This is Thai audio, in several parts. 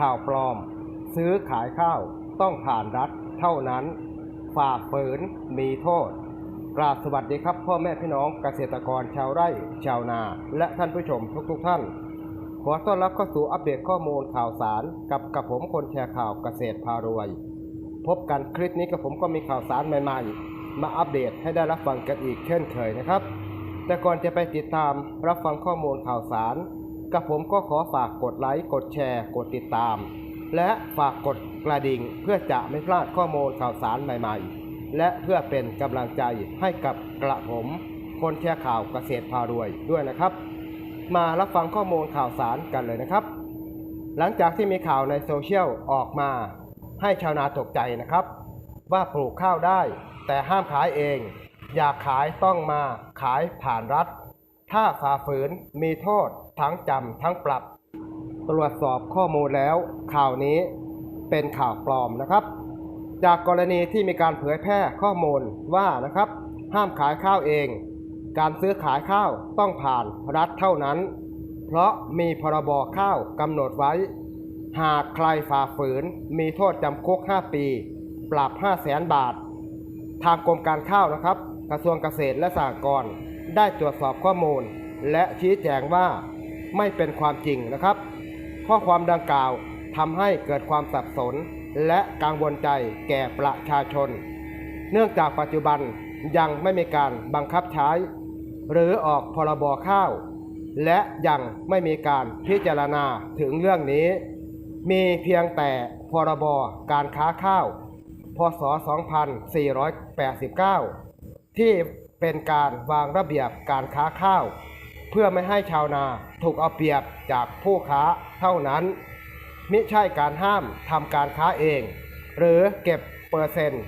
ข่าวปลอม ซื้อขายข้าวต้องผ่านรัฐเท่านั้น ฝ่าฝืนมีโทษกราบสวัสดีครับ พ่อแม่พี่น้องเกษตรกรชาวไร่ชาวนา และท่านผู้ชมทุกๆทท่าน ขอต้อนรับเข้าสู่อัปเดตข้อมูลข่าวสารกับกับผมคนแชร์ข่าวเกษตรพารวย พบกันคลิปนี้กับผมก็มีข่าวสารใหม่ๆ มาอัปเดตให้ได้รับฟังกันอีกเช่นเคยนะครับ แต่ก่อนจะไปติดตามรับฟังข้อมูลข่าวสาร กับผมก็ขอฝากกดไลค์กดแชร์ กดติดตาม และฝากกดกระดิ่งเพื่อจะไม่พลาดข้อมูลข่าวสารใหม่ๆ และเพื่อเป็นกำลังใจให้กับกระผมคนแชร์ข่าวเกษตรพารวยด้วยนะครับ มารับฟังข้อมูลข่าวสารกันเลยนะครับ หลังจากที่มีข่าวในโซเชียลออกมา ให้ชาวนาตกใจนะครับ ว่าปลูกข้าวได้ แต่ห้ามขายเอง อยากขายต้องมาขายผ่านรัฐ ถ้าฝ่าฝืนมีโทษทั้งจำทั้งปรับ ตรวจสอบข้อมูลแล้วข่าวนี้เป็นข่าวปลอมนะครับ จากกรณีที่มีการเผยแพร่ข้อมูลว่านะครับ ห้ามขายข้าวเอง การซื้อขายข้าวต้องผ่านรัฐเท่านั้น เพราะมีพรบข้าวกำหนดไว้ หากใครฝ่าฝืนมีโทษจำคุก 5 ปี ปรับ 5 0 0แสนบาท ทางกรมการข้าวนะครับ กระทรวงเกษตรและสหกรณ์ ได้ตรวจสอบข้อมูล และชี้แจงว่าไม่เป็นความจริงนะครับ ข้อความดังกล่าวทำให้เกิดความสับสน และกังวลใจแก่ประชาชน เนื่องจากปัจจุบันยังไม่มีการบังคับใช้ หรือออกพรบข้าว และยังไม่มีการพิจารณาถึงเรื่องนี้ มีเพียงแต่พรบการค้าข้าว พศ 2489 ที่ เป็นการวางระเบียบการค้าข้าว เพื่อไม่ให้ชาวนาถูกเอาเปรียบจากผู้ค้าเท่านั้น มิใช่การห้ามทำการค้าเอง หรือเก็บเปอร์เซ็นต์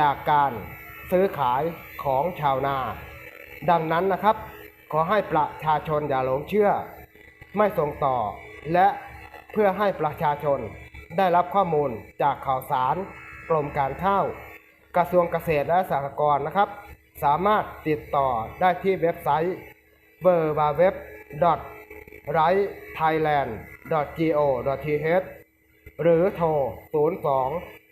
จากการซื้อขายของชาวนา ดังนั้นนะครับ ขอให้ประชาชนอย่าหลงเชื่อ ไม่ส่งต่อ และเพื่อให้ประชาชนได้รับข้อมูลจากข่าวสารกรมการข้าว กระทรวงเกษตรและสหกรณ์นะครับ สามารถติดต่อได้ที่เว็บไซต์ w w w r i g h t h a i l a n d go th หรือโทร 02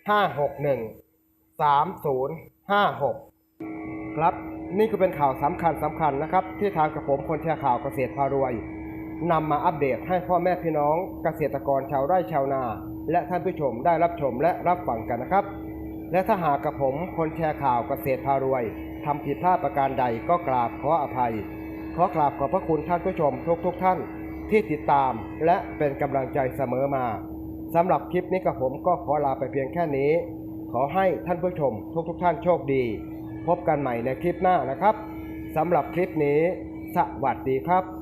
561 3056 ครับนี่ก็เป็นข่าวสำคัญสำคัญนะครับ ที่ทางกระผมคนแชร์ข่าวเกษตรพารวยนำมาอัปเดตให้พ่อแม่พี่น้องเกษตรกรชาวไร่ชาวนา และท่านผู้ชมได้รับชมและรับฟังกันนะครับ และถ้าหากกับผมคนแชร์ข่าวเกษตรพารวย ทำผิดพลาดประการใดก็กราบขออภัย ขอกราบขอบพระคุณท่านผู้ชมทุกๆทท่านที่ติดตามและเป็นกำลังใจเสมอมาสำหรับคลิปนี้กับผมก็ขอลาไปเพียงแค่นี้ ขอให้ท่านผู้ชมทุกๆทท่านโชคดี พบกันใหม่ในคลิปหน้านะครับสำหรับคลิปนี้ สวัสดีครับ